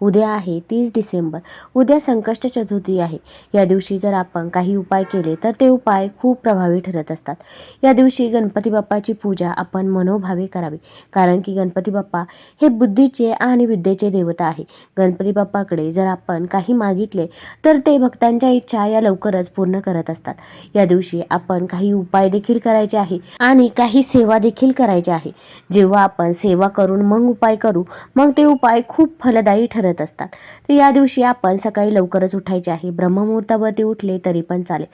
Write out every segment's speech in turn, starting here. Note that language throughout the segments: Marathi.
उद्या आहे तीस डिसेंबर. उद्या संकष्ट चतुर्थी आहे. या दिवशी जर आपण काही उपाय केले तर ते उपाय खूप प्रभावी ठरत असतात. या दिवशी गणपती बाप्पाची पूजा आपण मनोभावे करावी. कारण की गणपती बाप्पा हे बुद्धीचे आणि विद्येचे देवता आहे. गणपती बाप्पाकडे जर आपण काही मागितले तर ते भक्तांच्या इच्छा या लवकरच पूर्ण करत असतात. या दिवशी आपण काही उपाय देखील करायचे आहे आणि काही सेवा देखील करायच्या आहे. जेव्हा आपण सेवा करून मग उपाय करू मग ते उपाय खूप फलदायी ठरत असतात. तर या दिवशी आपण सकाळी लवकरच उठायचे आहे. ब्रह्ममुहूर्तावरती उठले तरी पण चालेल.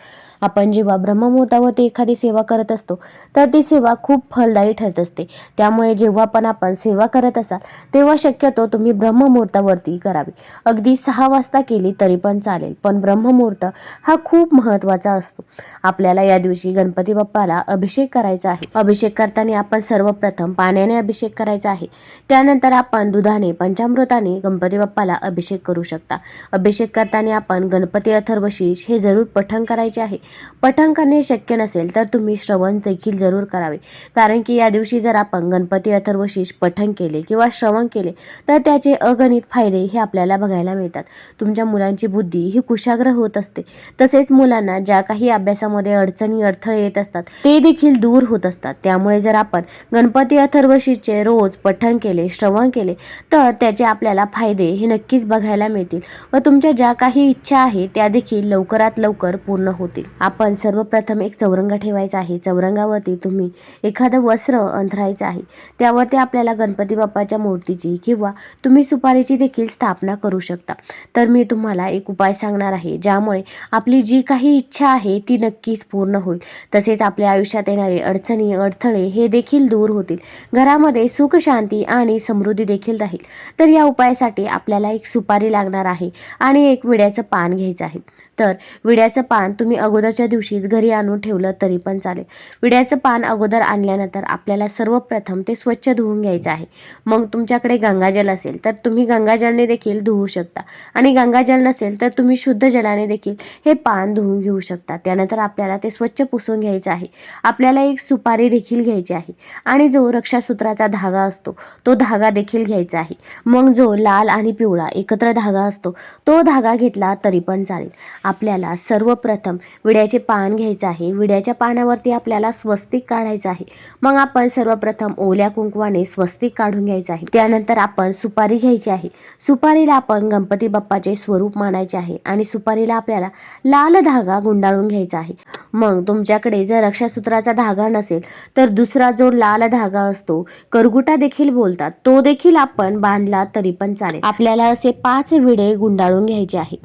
आपण जेव्हा ब्रह्ममुहूर्तावरती एखादी सेवा करत असतो तर ती सेवा खूप फलदायी ठरत असते. त्यामुळे जेव्हा पण आपण सेवा करत असाल तेव्हा शक्यतो तुम्ही ब्रह्ममुहूर्तावरती करावी. अगदी सहा वाजता केली तरी पण चालेल पण ब्रह्ममुहूर्त हा खूप महत्त्वाचा असतो. आपल्याला या दिवशी गणपती बाप्पाला अभिषेक करायचा आहे. अभिषेक करताना आपण सर्वप्रथम पाण्याने अभिषेक करायचा आहे. त्यानंतर आपण दुधाने पंचामृताने गणपती बाप्पाला अभिषेक करू शकता. अभिषेक करताना आपण गणपती अथर्वशीष हे जरूर पठण करायचे आहे. पठण करणे शक्य नसेल तर तुम्ही श्रवण देखील जरूर करावे. कारण की या दिवशी जर आपण गणपती अथर्वशीष पठण केले किंवा श्रवण केले तर त्याचे अगणित फायदे हे आपल्याला बघायला मिळतात. तुमच्या मुलांची बुद्धी ही कुशाग्र होत असते. तसेच मुलांना ज्या काही अभ्यासामध्ये अडचणी अडथळे येत असतात ते देखील दूर होत असतात. त्यामुळे जर आपण गणपती अथर्वशीचे रोज पठण केले श्रवण केले तर त्याचे आपल्याला फायदे हे नक्कीच बघायला मिळतील व तुमच्या ज्या काही इच्छा आहे त्या देखील लवकरात लवकर पूर्ण होतील. आपण सर्वप्रथम एक चौरंग ठेवायचा आहे. चौरंगावरती तुम्ही एखादं वस्त्र अंथरायचं आहे. त्यावरती आपल्याला गणपती बाप्पाच्या मूर्तीची किंवा तुम्ही सुपारीची देखील स्थापना करू शकता. तर मी तुम्हाला एक उपाय सांगणार आहे. ज्यामुळे आपली जी काही इच्छा आहे ती नक्कीच पूर्ण होईल. तसेच आपल्या आयुष्यात येणारे अडचणी अडथळे हे देखील दूर होतील. घरामध्ये सुख शांती आणि समृद्धी देखील राहील. तर या उपायासाठी आपल्याला एक सुपारी लागणार आहे आणि एक विड्याचं पान घ्यायचं आहे. तर विड्याचं पान तुम्ही अगोदरच्या दिवशीच घरी आणून ठेवलं तरी पण चालेल. विड्याचं पान अगोदर आणल्यानंतर आपल्याला सर्वप्रथम ते स्वच्छ धुवून घ्यायचं आहे. मग तुमच्याकडे गंगाजल असेल तर तुम्ही गंगाजलने देखील धुवू शकता आणि गंगाजल नसेल तर तुम्ही शुद्ध जलाने देखील हे पान धुवून घेऊ शकता. त्यानंतर आपल्याला ते स्वच्छ पुसून घ्यायचं आहे. आपल्याला एक सुपारी देखील घ्यायची आहे आणि जो रक्षासूत्राचा धागा असतो तो धागा देखील घ्यायचा आहे. मग जो लाल आणि पिवळा एकत्र धागा असतो तो धागा घेतला तरी पण चालेल. आपल्याला सर्वप्रथम विड्याचे पान घ्यायचं आहे. विड्याच्या पानावरती आपल्याला स्वस्तिक काढायचं आहे. मग आपण सर्वप्रथम ओल्या कुंकवाने स्वस्तिक काढून घ्यायचं आहे. त्यानंतर आपण सुपारी घ्यायची आहे. सुपारीला आपण गणपती बाप्पाचे स्वरूप मानायचे आहे आणि सुपारीला आपल्याला लाल धागा गुंडाळून घ्यायचा आहे. मग तुमच्याकडे जर रक्षासूत्राचा धागा नसेल तर दुसरा जो लाल धागा असतो करगुटा देखील बोलतात. तो देखील आपण बांधला तरी पण चालेल. आपल्याला असे पाच विडे गुंडाळून घ्यायचे आहे.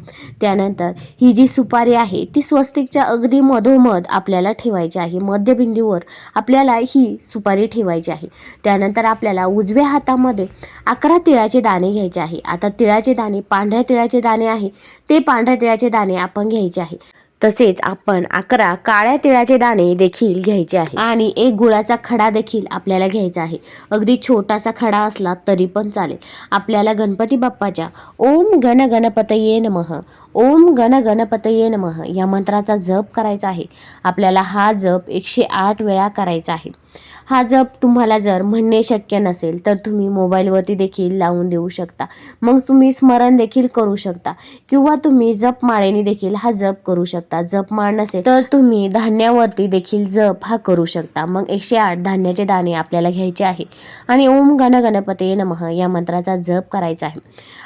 त्यानंतर ही ही जी सुपारी आहे ती स्वस्तिकच्या अगदी मधोमध आपल्याला ठेवायची आहे. मध्यबिंदूवर आपल्याला ही सुपारी ठेवायची आहे. त्यानंतर आपल्याला उजव्या हातामध्ये अकरा तिळाचे दाणे घ्यायचे आहे. आता तिळाचे दाणे पांढऱ्या तिळाचे दाणे आहे. ते पांढऱ्या तिळाचे दाणे आपण घ्यायचे आहे. तसेच आपण अकरा काळ्या तिळाचे दाणे देखील घ्यायचे आहे. आणि एक गुळाचा खडा देखील आपल्याला घ्यायचा आहे. अगदी छोटासा खडा असला तरी पण चालेल. आपल्याला गणपती बाप्पाच्या ओम गण गणपतये नमः ओम गण गणपतये नमः या मंत्राचा जप करायचा आहे. आपल्याला हा जप एकशे आठ वेळा करायचा आहे. हा जप तुम्हाला जर म्हणणे शक्य नसेल तर तुम्ही मोबाईलवरती देखील लावून देऊ शकता. मग तुम्ही स्मरण देखील करू शकता. किंवा तुम्ही जपमाळेने देखील हा जप करू शकता. जपमाळ नसेल तर तुम्ही धान्यावरती देखील जप हा करू शकता. मग एकशे आठ धान्याचे दाणे आपल्याला घ्यायचे आहे आणि ओम गण गणपते नमः या मंत्राचा जप करायचा आहे.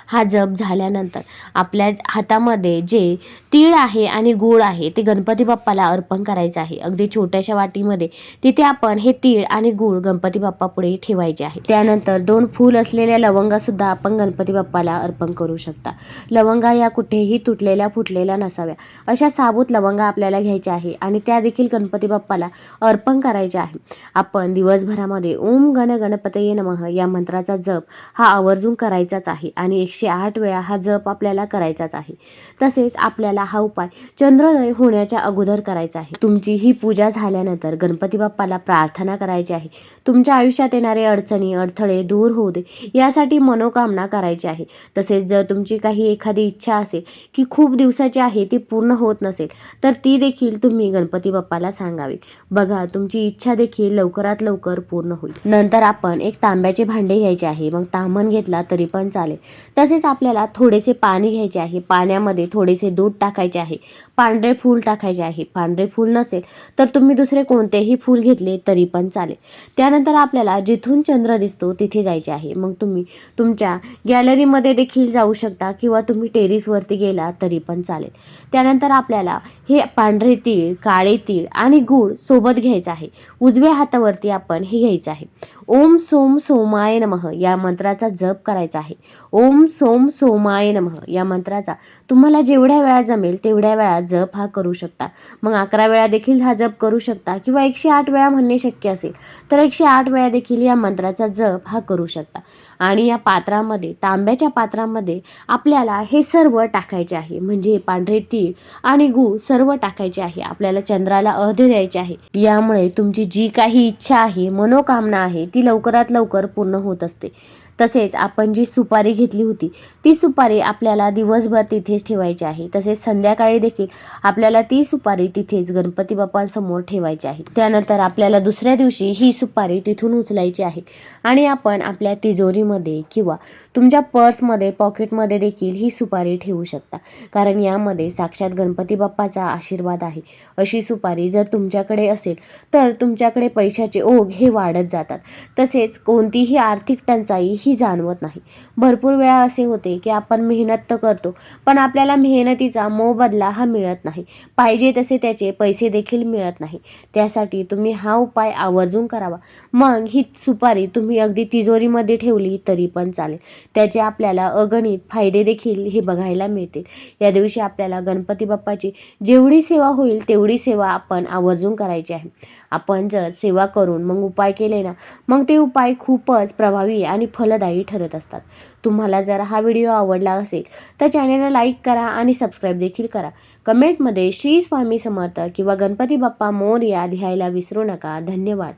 हा जप झाल्यानंतर आपल्या हातामध्ये जे तीळ आहे आणि गूळ आहे ते गणपती बाप्पाला अर्पण करायचं आहे. अगदी छोट्याशा वाटीमध्ये तिथे आपण हे तीळ आणि गूळ गणपती बाप्पा पुढे ठेवायचे आहे त्यानंतर दोन फूल असलेल्या लवंगा सुद्धा आपण गणपती बाप्पाला अर्पण करू शकता. लवंगा या कुठेही तुटलेल्या फुटलेल्या नसाव्या. अशा साबूत लवंगा आपल्याला घ्यायच्या आहे आणि त्या देखील गणपती बाप्पाला अर्पण करायच्या आहे. आपण दिवसभरामध्ये ओम गण गणपतये नमः या मंत्राचा जप हा आवर्जून करायचाच आहे आणि एकशे आठ वेळा हा जप आपल्याला करायचाच आहे. तसेच आपल्याला हा उपाय चंद्रोदय होण्याच्या अगोदर करायचा आहे. तुमची ही पूजा झाल्यानंतर गणपती बाप्पाला प्रार्थना करायची मागायचे आहे. तुमच्या आयुष्यात येणारे अडचणी अडथळे दूर होऊ दे. यासाठी मनोकामना करायची आहे. तसेच जर तुमची काही एखादी इच्छा असेल की खूप दिवसाची आहे ती पूर्ण होत नसेल तर ती देखील तुम्ही गणपती बाप्पाला सांगावी बघा तुमची इच्छा देखील लवकरात लवकर पूर्ण होईल. नंतर आपण एक तांब्याचे भांडे घ्यायचे आहे. मग तांबण घेतला तरी पण चालेल. तसेच आपल्याला थोडेसे पाणी घ्यायचे आहे. पाण्यामध्ये थोडेसे दूध टाकायचे आहे. पांढरे फूल टाकायचे आहे. पांढरे फूल नसेल तर तुम्ही दुसरे कोणतेही फूल घेतले तरी पण चालेल. त्यानंतर आपल्याला जिथून चंद्र दिसतो तिथे जायचे आहे. मग तुम्ही तुमच्या गॅलरीमध्ये देखील जाऊ शकता किंवा तुम्ही टेरिसवरती गेला तरी पण चालेल. त्यानंतर आपल्याला हे पांढरे तीळ काळे तीळ आणि गूळ सोबत घ्यायचं आहे. उजव्या हातावरती आपण हे घ्यायचं आहे. ओम सोम सोमाय नमः या मंत्राचा जप करायचा आहे. ओम सोम सोमाय नमः या मंत्राचा तुम्हाला जेवढ्या वेळा जमेल तेवढ्या वेळा जप हा करू शकता. मग अकरा वेळा देखील हा जप करू शकता किंवा एकशे आठ वेळा म्हणणे शक्य असेल तर एकशे आठ वेळा देखील या मंत्राचा जप हा करू शकता. आणि या पात्रामध्ये तांब्याच्या पात्रामध्ये आपल्याला हे सर्व टाकायचे आहे. म्हणजे पांढरे तीळ आणि गूळ सर्व टाकायचे आहे. आपल्याला चंद्राला अर्धे द्यायचे आहे. यामुळे तुमची जी काही इच्छा आहे मनोकामना आहे ती लवकरात लवकर पूर्ण होत असते. तसेच आपण जी सुपारी घेतली होती ती सुपारी आपल्याला दिवसभर तिथेच ठेवायची आहे. तसेच संध्याकाळी देखील आपल्याला ती सुपारी तिथेच गणपती बाप्पांसमोर ठेवायची आहे. त्यानंतर आपल्याला दुसऱ्या दिवशी ही सुपारी तिथून उचलायची आहे. आणि आपण आपल्या तिजोरीमध्ये किंवा तुमच्या पर्समध्ये पॉकेटमध्ये देखील ही सुपारी ठेवू शकता. कारण यामध्ये साक्षात गणपती बाप्पाचा आशीर्वाद आहे. अशी सुपारी जर तुमच्याकडे असेल तर तुमच्याकडे पैशाचे ओघ हे वाढत जातात. तसेच कोणतीही आर्थिक टंचाई ही जाणवत नाही. भरपूर वेळा असे होते की आपण मेहनत तर करतो पण आपल्याला मेहनतीचा मोबदला हा मिळत नाही. पाहिजे तसे त्याचे पैसे देखील मिळत नाही. त्यासाठी तुम्ही हा उपाय आवर्जून करावा. मग ही सुपारी तुम्ही अगदी तिजोरीमध्ये ठेवली तरी पण चालेल. त्याचे आपल्याला अगणित फायदे देखील हे बघायला मिळतील. या दिवशी आपल्याला गणपती बाप्पाची जेवढी सेवा होईल तेवढी सेवा आपण आवर्जून करायची आहे. आपण जर सेवा करून मग उपाय केले ना मग ते उपाय खूपच प्रभावी आणि फलदायी ठरत असतात. तुम्हाला जर हा व्हिडिओ आवडला असेल तर चॅनेलला लाईक करा आणि सबस्क्राईब देखील करा. कमेंटमध्ये श्री स्वामी समर्थ किंवा गणपती बाप्पा मोर्या लिहायला विसरू नका. धन्यवाद.